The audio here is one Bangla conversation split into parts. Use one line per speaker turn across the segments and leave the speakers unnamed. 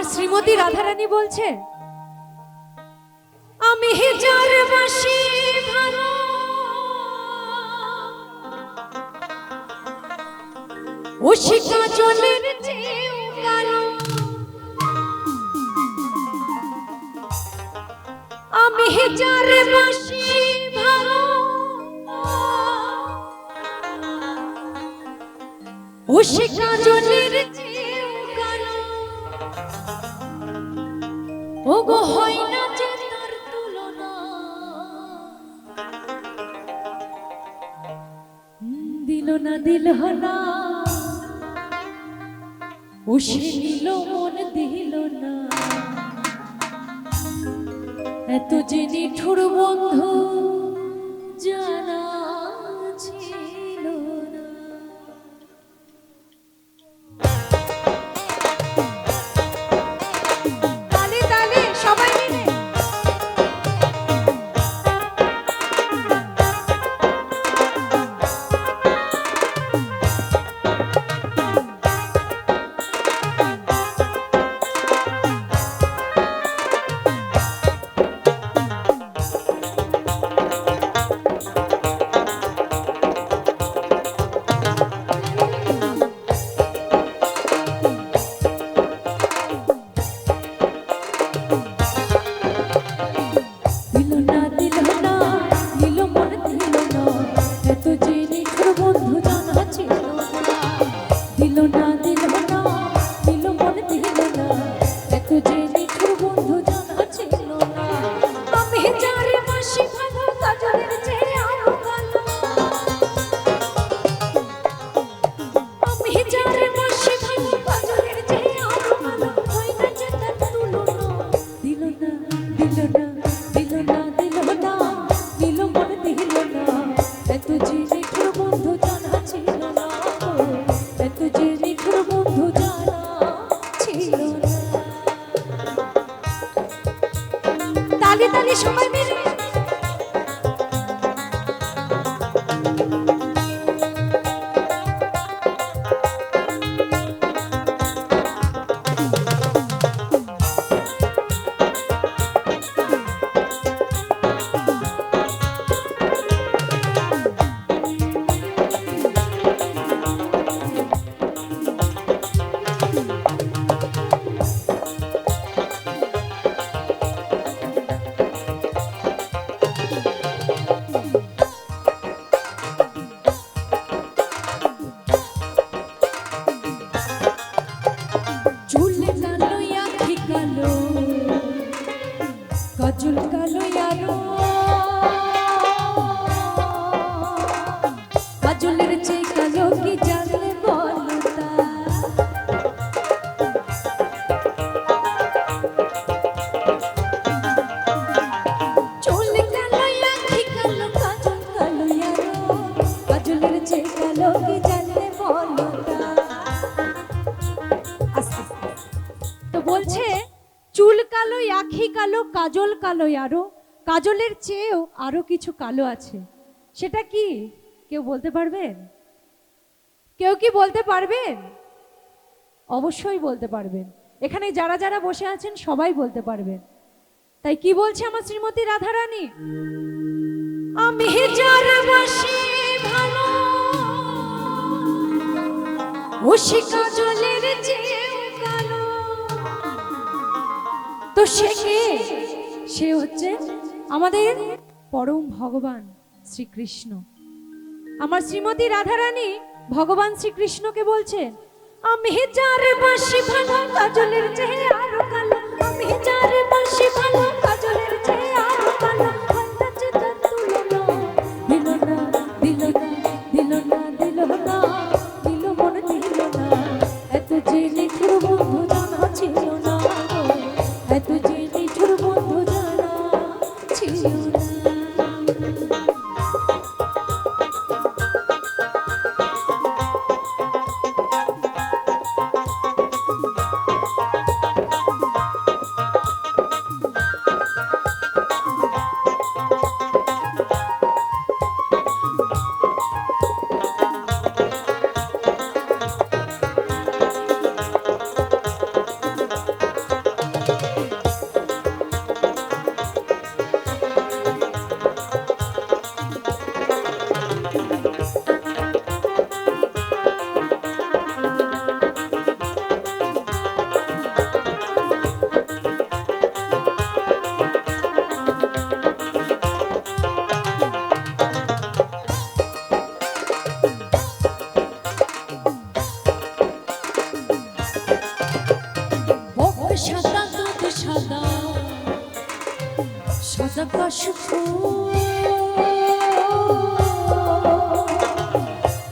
আমার শ্রীমতী রাধারানী বলছে, আমি যার বাসি ভালো। ও শিকা জলের আমি যার বাসি ভালো। ও শিকা জলের চেয়েও হয় না দিল না দিল না ও সে নিল মন দিল না। এত যে নিঠুর বন্ধু তালি তালে সবাই মিলে কাজল কালো ইয়ারো কাজলের চেয়ে কালো কি জানলে বলো তা? চুল কালো আখি কালো কাজল কালো বলছে চুল কালো, আখি কালো, কাজল কালো আরও। কাজলের চেয়েও আরও কিছু কালো আছে। সেটা কি? কেউ বলতে পারবেন? কেউ কি বলতে পারবেন? অবশ্যই বলতে পারবেন। এখানে যারা যারা বসে আছেন, সবাই বলতে পারবেন। তাই কি বলছে আমার শ্রীমতী রাধারানী? আমি ভালো জলের তো সে কে? সে হচ্ছে আমাদের পরম ভগবান শ্রীকৃষ্ণ। আমার শ্রীমতী রাধারানী ভগবান শ্রীকৃষ্ণকে বলছেন আমি যার বাসি ভালো কাজলের চেয়ে আরও কালো, আমি যার বাসি ভালো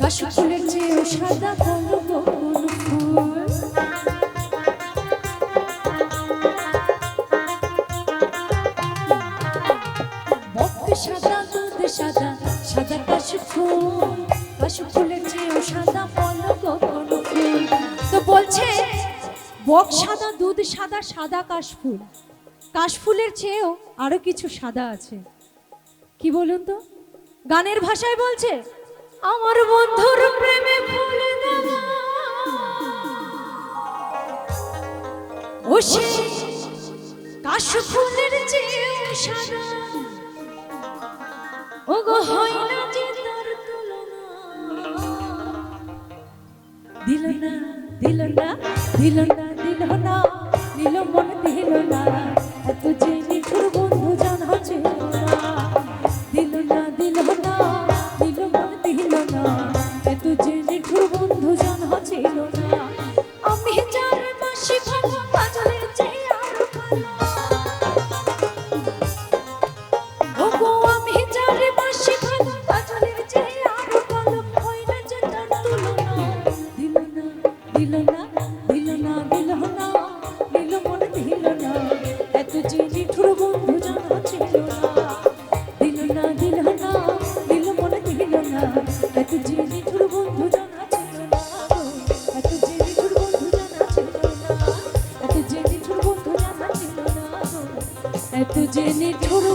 কাশফুলের চেয়েও সাদা কালো ফুল সাদা দুধ সাদা সাদা কাশফুল, কাশফুলের চেয়েও সাদা ফল কোন ফুল তো বলছে, বক সাদা, দুধ সাদা সাদা কাশফুল। ফুল কাশ ফুলের চেয়েও আরও কিছু সাদা আছে। কি বলুন তো? গানের ভাষায় বলছে, আমার বন্ধুর প্রেমে ফুল ও সে কাশ ফুলের চেয়েও সাদা। না দিল না দিল না দিল না দিল না, দিল মন এত জেনে ছিল